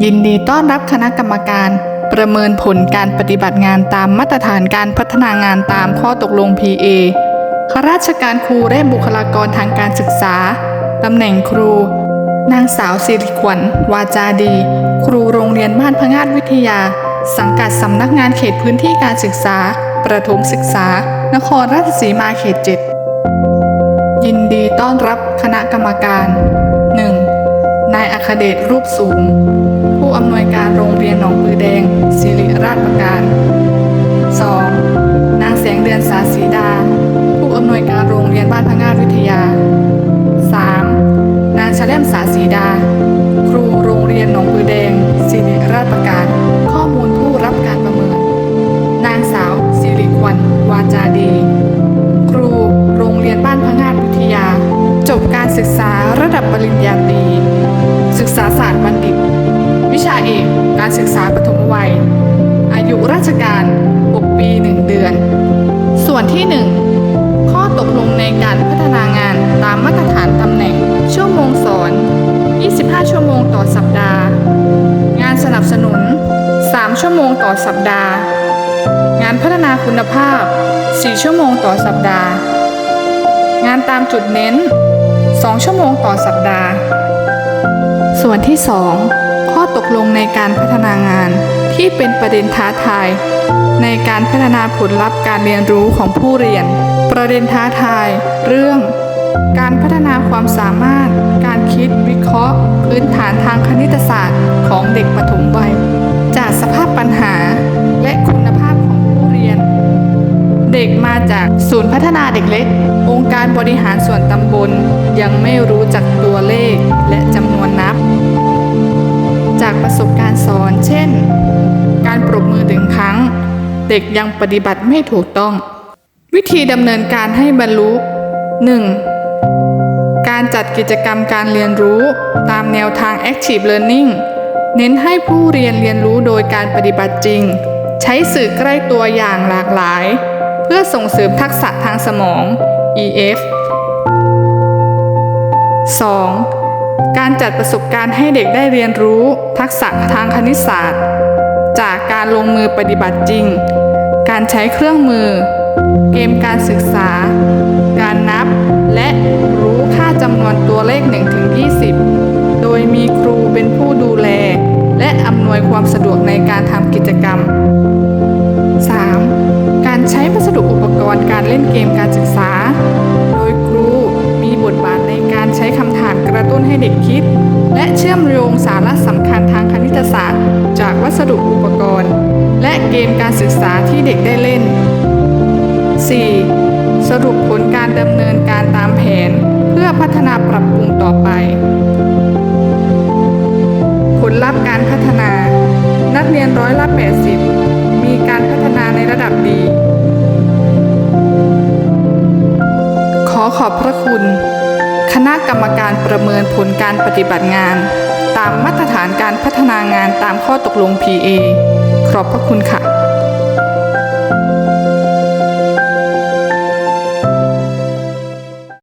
ยินดีต้อนรับคณะกรรมการ ประเมินผลการปฏิบัติงานตามมาตรฐานการพัฒนางานตามข้อตกลง PA ข้าราชการครูและบุคลากรทางการศึกษา ตำแหน่งครู นางสาวสิริขวัญ วาจาดี ครูโรงเรียนบ้านพงาดวิทยา สังกัดสำนักงานเขตพื้นที่การศึกษา ประถมศึกษา นครราชสีมาเขตเจ็ดยินดีต้อนรับคณะกรรมการ 1. นายอัคเดชรูปสูง อำนวยการโรงเรียนหนองปือแดงศิริราชประการ 2. นางแสงเดือนสาสีดา ผู้อำนวยการโรงเรียนบ้านพงาวิทยา 3. นางชะเลมสาสีดา ครูโรงเรียนหนองปือแดงศิริราชประการ ข้อมูลผู้รับการประเมิน นางสาวสิริควันวาจาดีครูโรงเรียนบ้านพงาวิทยา จบการศึกษาระดับปริญญาตรีศึกษาศาสตร์บัณฑิต เอกการศึกษาปฐมวัย อายุราชการ 6 ปี 1 เดือน ส่วนที่ 1 ข้อตกลงในการพัฒนางานตามมาตรฐานตำแหน่ง ชั่วโมงสอน 25 ชั่วโมงต่อสัปดาห์ งานสนับสนุน 3 ชั่วโมงต่อสัปดาห์ งานพัฒนาคุณภาพ 4 ชั่วโมงต่อสัปดาห์ งานตามจุดเน้น 2 ชั่วโมงต่อสัปดาห์ ส่วนที่ 2 ตกลงในการพัฒนางาน ที่เป็นประเด็นท้าทาย ในการพัฒนาผลลัพธ์การเรียนรู้ของผู้เรียน ประเด็นท้าทาย เรื่อง การพัฒนาความสามารถ การคิดวิเคราะห์ พื้นฐานทางคณิตศาสตร์ของเด็กปฐมวัย จากสภาพปัญหา และคุณภาพของผู้เรียน เด็กมาจากศูนย์พัฒนาเด็กเล็ก องค์การบริหารส่วนตำบลยังไม่รู้จักตัว ช่น การปรบมือถึงครั้ง เด็กยังปฏิบัติไม่ถูกต้อง วิธีดำเนินการให้บรรลุ 1. การจัดกิจกรรมการเรียนรู้ตามแนวทาง Active Learning เน้นให้ผู้เรียนเรียนรู้โดยการปฏิบัติจริง ใช้สื่อใกล้ตัวอย่างหลากหลาย เพื่อส่งเสริมทักษะทางสมอง EF 2. การจัดประสบการณ์ให้เด็กได้เรียนรู้ ทักษะทางคณิตศาสตร์ จากการลงมือปฏิบัติจริง การใช้เครื่องมือ เกมการศึกษา การนับ และรู้ค่าจำนวนตัวเลข 1-20 โดยมีครูเป็นผู้ดูแล และอำนวยความสะดวกในการทำกิจกรรม 3. การใช้วัสดุอุปกรณ์การเล่นเกมการศึก ให้เด็กคิด และเชื่อมโยงสาระสำคัญทางคณิตศาสตร์ จากวัสดุอุปกรณ์ และเกมการศึกษาที่เด็กได้เล่น 4. สรุปผลการดำเนินการตามแผน เพื่อพัฒนาปรับปรุงต่อไป รรมการประเมินผลการปฏิบัติงาน ตามมาตรฐานการพัฒนางานตามข้อตกลง PA ขอบพระคุณค่ะ